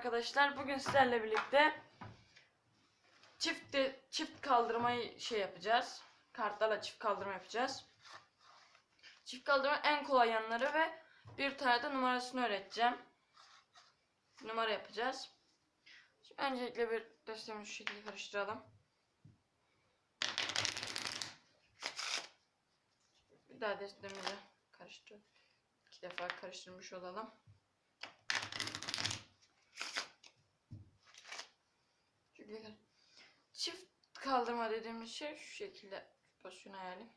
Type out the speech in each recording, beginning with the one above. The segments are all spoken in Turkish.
arkadaşlar. Bugün sizlerle birlikte çift çift kaldırmayı şey yapacağız. Kartlarla çift kaldırma yapacağız. Çift kaldırma en kolay yanları ve bir tane de numarasını öğreteceğim. Numara yapacağız. Şimdi öncelikle bir destemizi şu şekilde karıştıralım. Bir daha destemizi karıştır. İki defa karıştırmış olalım. Çünkü çift kaldırma dediğimiz şey şu şekilde pozisyon ayarlayayım.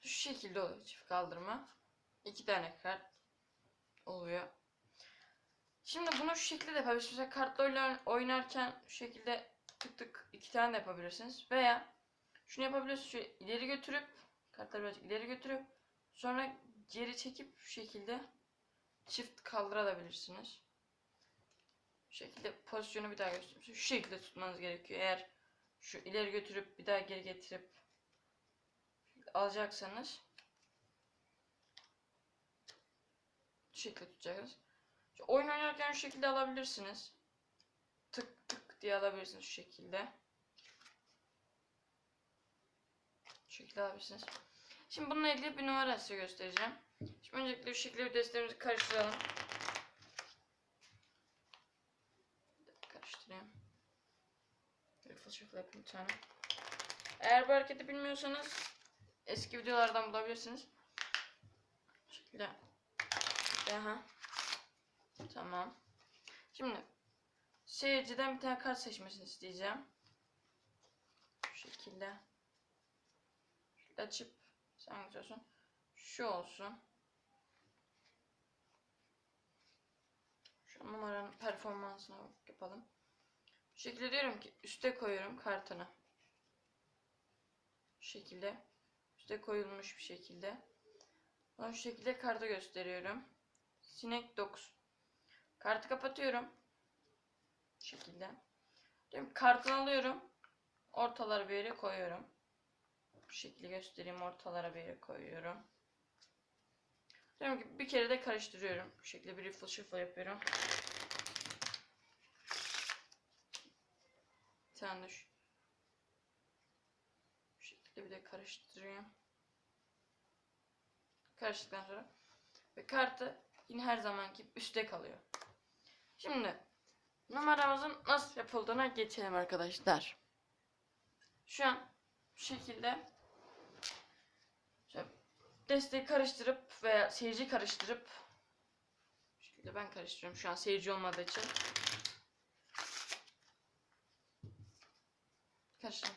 Şu şekilde oluyor çift kaldırma. İki tane kart oluyor. Şimdi bunu şu şekilde de yapabilirsiniz. Mesela kartla oynar- oynarken şu şekilde tık tık iki tane de yapabilirsiniz. Veya şunu yapabilirsiniz. Şöyle ileri götürüp kartları birazcık ileri götürüp sonra geri çekip şu şekilde çift kaldırabilirsiniz. Şu şekilde pozisyonu bir daha göstereyim. Şu şekilde tutmanız gerekiyor. Eğer şu ileri götürüp bir daha geri getirip alacaksanız şu şekilde tutacaksınız. Şu oyun oynarken şu şekilde alabilirsiniz. Tık tık diye alabilirsiniz şu şekilde. Şu şekilde alabilirsiniz. Şimdi bununla ilgili bir numara size göstereceğim. Şimdi öncelikle şu şekilde bir destemizi karıştıralım. Karıştırayım. Shuffle yapayım bir tane. Eğer bu hareketi bilmiyorsanız eski videolardan bulabilirsiniz. Bu şekilde. Aha. Tamam. Şimdi seyirciden bir tane kart seçmesini isteyeceğim. Şu şekilde. Şöyle açıp hangisi olsun? Şu olsun. Şu numaranın performansına yapalım. Şu şekilde diyorum ki üste koyuyorum kartını. Şu şekilde. Üste koyulmuş bir şekilde. Sonra şu şekilde kartı gösteriyorum. Sinek 9. Kartı kapatıyorum. Şu şekilde. Diyorum kartını alıyorum. Ortalara bir yere koyuyorum. Bu şekilde göstereyim. Ortalara bir yere koyuyorum. Diyorum ki bir kere de karıştırıyorum. Bu şekilde bir riffle shuffle yapıyorum. Tane de şu, bu şekilde bir de karıştırıyorum. Karıştıktan sonra ve kartı yine her zamanki üstte kalıyor. Şimdi numaramızın nasıl yapıldığına geçelim arkadaşlar. Şu an bu şekilde desteği karıştırıp veya seyirci karıştırıp şekilde ben karıştırıyorum şu an seyirci olmadığı için. Karıştırdım.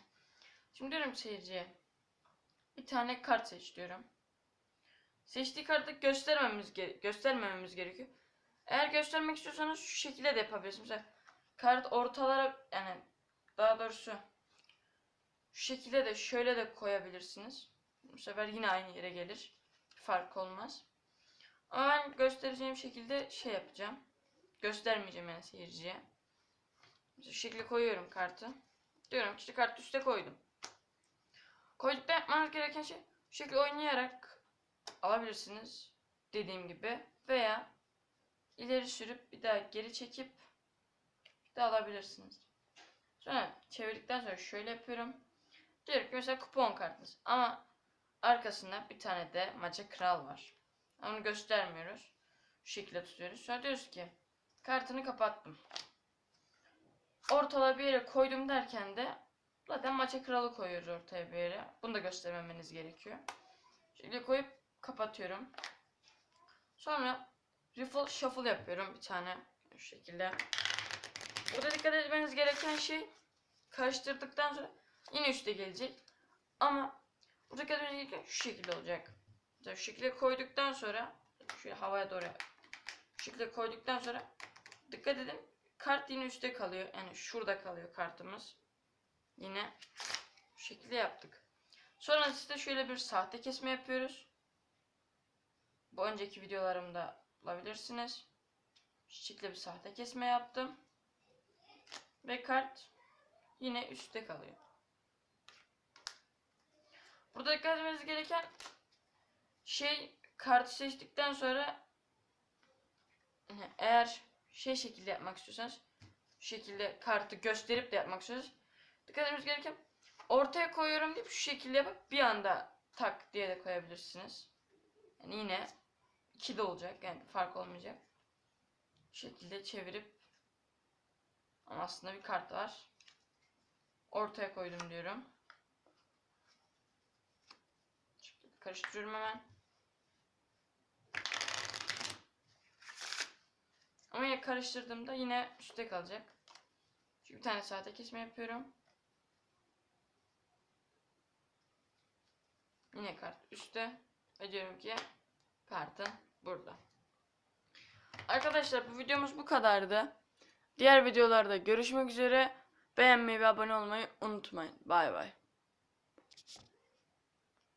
Şimdi diyorum seyirciye bir tane kart seç diyorum. Seçtiği kartı göstermemiz gere- göstermememiz gerekiyor. Eğer göstermek istiyorsanız şu şekilde de yapabilirsiniz. Mesela kart ortalara yani daha doğrusu şu şekilde de şöyle de koyabilirsiniz. Bu sefer yine aynı yere gelir. Fark olmaz. Ama ben göstereceğim şekilde şey yapacağım. Göstermeyeceğim yani seyirciye. Şu şekilde koyuyorum kartı. Diyorum işte kartı üste koydum. Koydukta yapmanız gereken şey şu şekilde oynayarak alabilirsiniz. Dediğim gibi. Veya ileri sürüp bir daha geri çekip bir daha alabilirsiniz. Sonra çevirdikten sonra şöyle yapıyorum. Diyorum ki mesela kupon kartınız. Ama arkasında bir tane de maça kral var. Onu göstermiyoruz. Şu şekilde tutuyoruz. Sonra diyoruz ki kartını kapattım. Ortalığa bir yere koydum derken de zaten maça kralı koyuyoruz ortaya bir yere. Bunu da göstermemeniz gerekiyor. Şöyle koyup kapatıyorum. Sonra riffle shuffle yapıyorum bir tane şu şekilde. Burada dikkat etmeniz gereken şey karıştırdıktan sonra yine üste gelecek. Ama burada dikkat etmeniz gereken şu şekilde olacak. Şu şekilde koyduktan sonra şöyle havaya doğru şu şekilde koyduktan sonra dikkat edin kart yine üstte kalıyor. Yani şurada kalıyor kartımız. Yine şu şekilde yaptık. Sonra size şöyle bir sahte kesme yapıyoruz. Bu önceki videolarımda bulabilirsiniz. Şekilde bir sahte kesme yaptım. Ve kart yine üstte kalıyor. Burada dikkat etmeniz gereken şey kartı seçtikten sonra eğer şey şekilde yapmak istiyorsanız şu şekilde kartı gösterip de yapmak istiyorsanız dikkat etmeniz gereken ortaya koyuyorum deyip şu şekilde yapıp bir anda tak diye de koyabilirsiniz. Yani yine iki de olacak yani fark olmayacak. Şu şekilde çevirip ama aslında bir kart var. Ortaya koydum diyorum. Karıştırıyorum hemen. Ama yine karıştırdığımda yine üstte kalacak. Çünkü bir tane saate kesme yapıyorum. Yine kart üstte. Ve diyorum ki kartın burada. Arkadaşlar bu videomuz bu kadardı. Diğer videolarda görüşmek üzere. Beğenmeyi ve abone olmayı unutmayın. Bay bay.